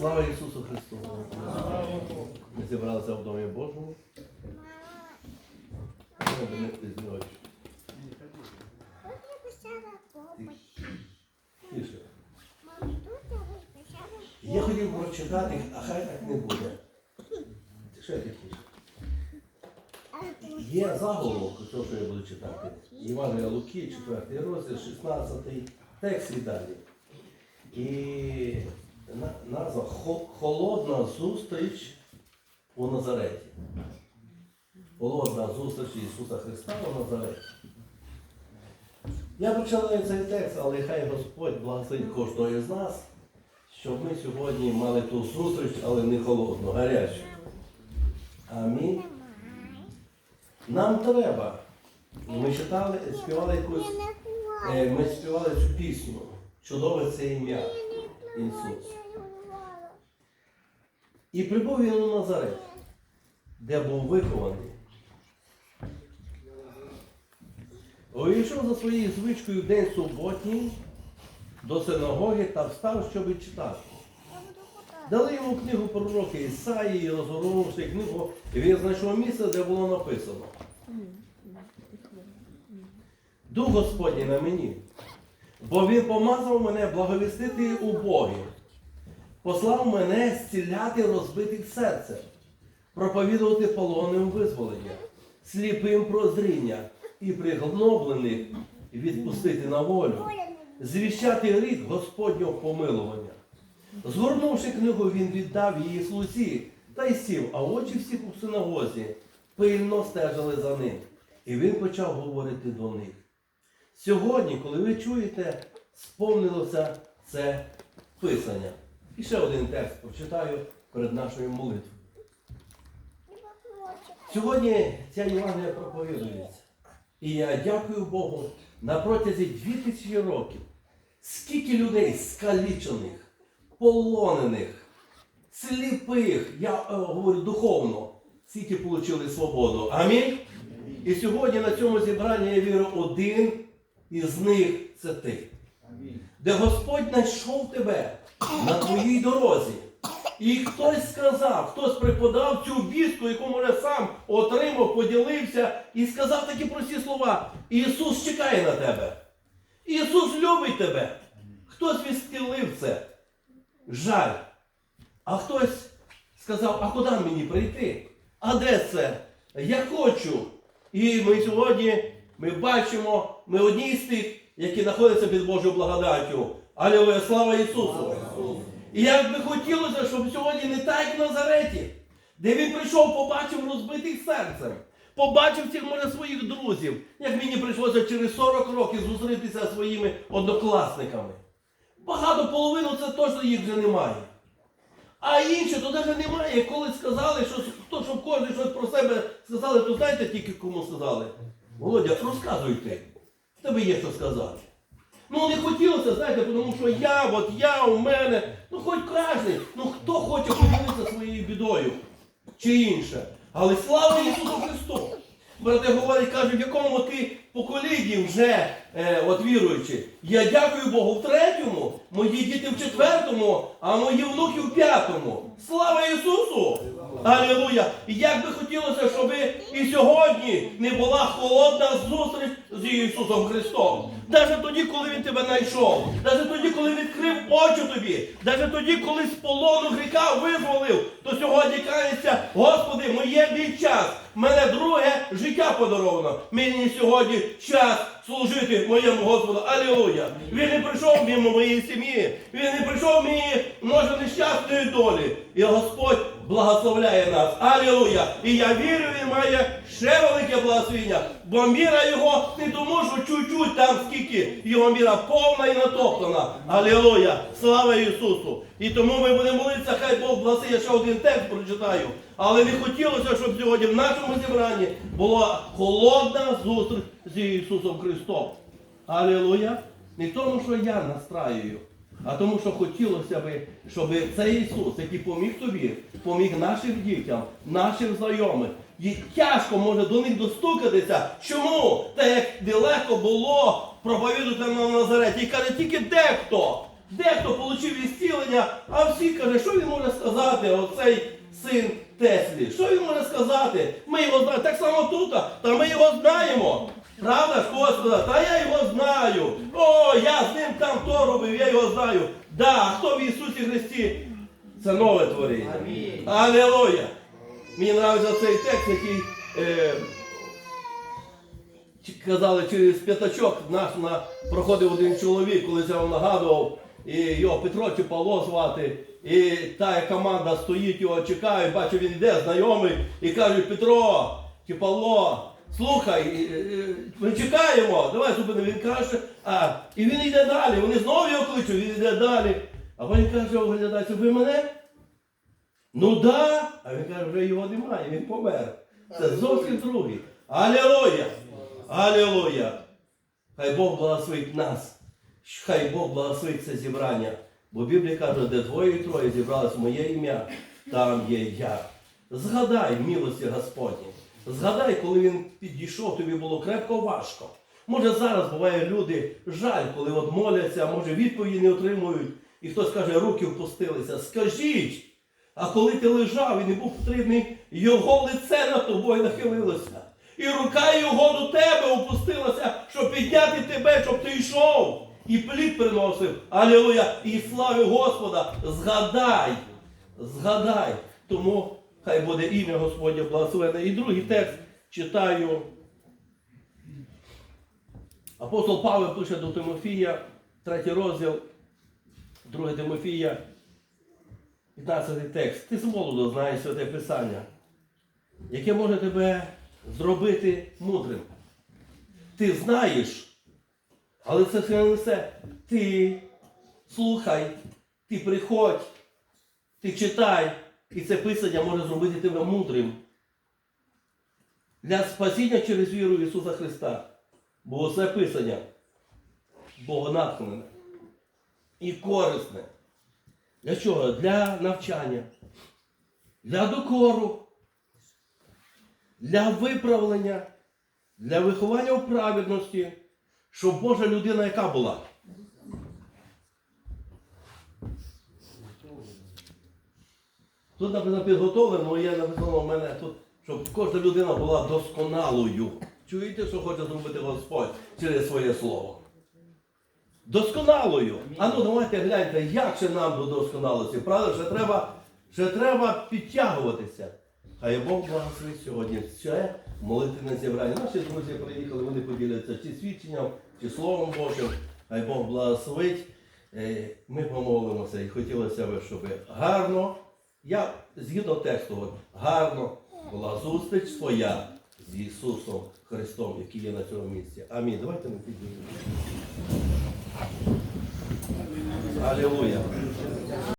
Слава Ісусу Христу! Ми зібралися в Домі Божому. Я хотів прочитати, а хай так не буде. Ще тихіше. Є заголовок, того, що я буду читати. Івангелія Луки, 4 розділ, 16 текст і далі. І на- назва «Хо- Холодна зустріч у Назареті. Холодна зустріч Ісуса Христа у Назареті. Я починаю цей текст, але хай Господь благословить кожного з нас, щоб ми сьогодні мали ту зустріч, але не холодну, гарячу. Амінь. Нам треба. Ми читали, співали якусь, е, ми співали цю пісню. Чудове це ім'я Ісус. І прибув він у Назарет, де був вихований. Увійшов за своєю звичкою в день суботній до синагоги та встав, щоб читати. Дали йому книгу пророка Ісаї, і розгорнувши книгу, він знайшов місце, де було написано. Дух Господній на мені, бо Він помазав мене благовістити убогих, послав мене зціляти розбитих серцем, проповідувати полонним визволення, сліпим прозріння і пригноблених відпустити на волю, звіщати рік Господнього помилування. Згорнувши книгу, він віддав її слузі та й сів, а очі всіх у синагозі пильно стежили за ним. І він почав говорити до них. Сьогодні, коли ви чуєте, сповнилося це писання. І ще один текст прочитаю перед нашою молитвою. Сьогодні ця Євангелія проповідується. І я дякую Богу на протязі 2000 років. Скільки людей скалічених, полонених, сліпих, я е, говорю духовно, скільки отримали свободу. Амінь. І сьогодні на цьому зібранні я вірю, один із них це ти. Де Господь знайшов тебе на твоїй дорозі. І хтось сказав, хтось преподав цю вістку, яку може сам отримав, поділився і сказав такі прості слова. Ісус чекає на тебе. Ісус любить тебе. Хтось відстілив це. Жаль. А хтось сказав, а куди мені прийти? А де це? Я хочу. І ми сьогодні ми бачимо, ми одні з тих, які знаходяться під Божою благодаттю. Алілуя, слава Ісусу! І як би хотілося, щоб сьогодні не так, як в Назареті, де він прийшов, побачив розбитих серцем, побачив цих може своїх друзів, як мені прийшлося через 40 років зустрітися своїми однокласниками. Багато половину це точно їх вже немає. А інші то навіть немає. Коли сказали, що хто щоб кожен щось про себе сказали, то знаєте тільки кому сказали. Володя, розказуй ти. В тебе є що сказати. Ну не хотілося, знаєте, тому що я, от я, у мене, ну хоч кожен, ну хто хоче поділитися своєю бідою чи інше. Але слава Ісусу Христу! Брати говорять, кажуть, в якому ти поколінні вже е, от віруючи. Я дякую Богу в третьому, мої діти в четвертому, а мої внуки в п'ятому. Слава Ісусу! Алілуя! І як би хотілося, щоб і сьогодні не була холодна зустріч з Ісусом Христом. Навіть тоді, коли Він тебе знайшов, навіть тоді, коли відкрив очі тобі, навіть тоді, коли з полону гріха визволив, то сьогодні кається, Господи, моє мій час. Мене друге життя подаровано. Мені сьогодні час служити моєму Господу. Алілуя! Він не прийшов мимо моєї сім'ї, він не прийшов мені, може, нещасної долі. І Господь благословляє нас. Алілуя! І я вірю, він має ще велике благословення, бо міра його не тому, що чуть-чуть там скільки, його міра повна і натоплена. Алілуя! Слава Ісусу! І тому ми будемо молитися, хай Бог благословить. Я ще один текст прочитаю. Але не хотілося, щоб сьогодні в нашому зібранні була холодна зустріч з Ісусом Христом. Алілуя! Не тому, що я настраюю, а тому, що хотілося би, щоб цей Ісус, який поміг тобі, поміг нашим дітям, нашим знайомим. І тяжко може до них достукатися. Чому? Та як нелегко було проповідувати на Назареті. І каже, тільки дехто. Дехто отримав ісцілення, а всі каже, що він може сказати, оцей син Теслі? Що він може сказати? Ми його знаємо. Так само тут, та ми його знаємо. Правда ж, Господа, та я його знаю. О, я з ним там то робив, я його знаю. Да, а хто в Ісусі Христі? Це нове творіння. Алілуя! Мені подобається цей текст, який е, казали через п'ятачок наш на, проходив один чоловік, коли я вам нагадував, і його Петро чи Павло звати. І та команда стоїть, його чекає, бачу, він йде, знайомий, і кажуть, Петро чи Павло, слухай, е, е, ми чекаємо, давай зупинимо. Він каже, а, і він йде далі. Вони знову його кличуть, він йде далі. А він каже, оглядається, ви мене? Ну да, а він каже, вже його немає, він помер. Це зовсім другий. Алілуя! Алілуя! Хай Бог благословить нас. Хай Бог благословить це зібрання. Бо Біблія каже, де двоє і троє зібрались в моє ім'я, там є я. Згадай милості Господні. Згадай, коли він підійшов, тобі було крепко важко. Може зараз буває люди жаль, коли от моляться, може відповіді не отримують, і хтось каже, руки впустилися. Скажіть, а коли ти лежав і не був потрібний, його лице над тобою нахилилося. І рука його до тебе опустилася, щоб підняти тебе, щоб ти йшов. І плід приносив. Алілуя! І слави Господа! Згадай! Згадай! Тому хай буде ім'я Господня благословене. І другий текст читаю. Апостол Павло пише до Тимофія, третій розділ, 2 Тимофія, 15 текст. Ти з молоду знаєш святе Писання, яке може тебе зробити мудрим. Ти знаєш, але це все не все. Ти слухай, ти приходь, ти читай, і це писання може зробити тебе мудрим. Для спасіння через віру в Ісуса Христа. Бо це писання богонатхнене і корисне. Для чого? Для навчання, для докору, для виправлення, для виховання у праведності, щоб Божа людина яка була? Тут написано підготовлено, є написано в мене тут, щоб кожна людина була досконалою. Чуєте, що хоче зробити Господь через своє слово? Досконалою. А ну давайте гляньте, як ще нам до досконалості. Правда, ще треба, ще треба підтягуватися. Хай Бог благословить сьогодні це молитвене зібрання. Наші друзі приїхали, вони поділяться чи свідченням, чи Словом Божим. Хай Бог благословить. Е, Ми помолимося і хотілося б, щоб гарно, я згідно тексту, гарно була зустріч твоя з Ісусом Христом, який є на цьому місці. Амінь. Давайте ми піднімемо. Алілуя.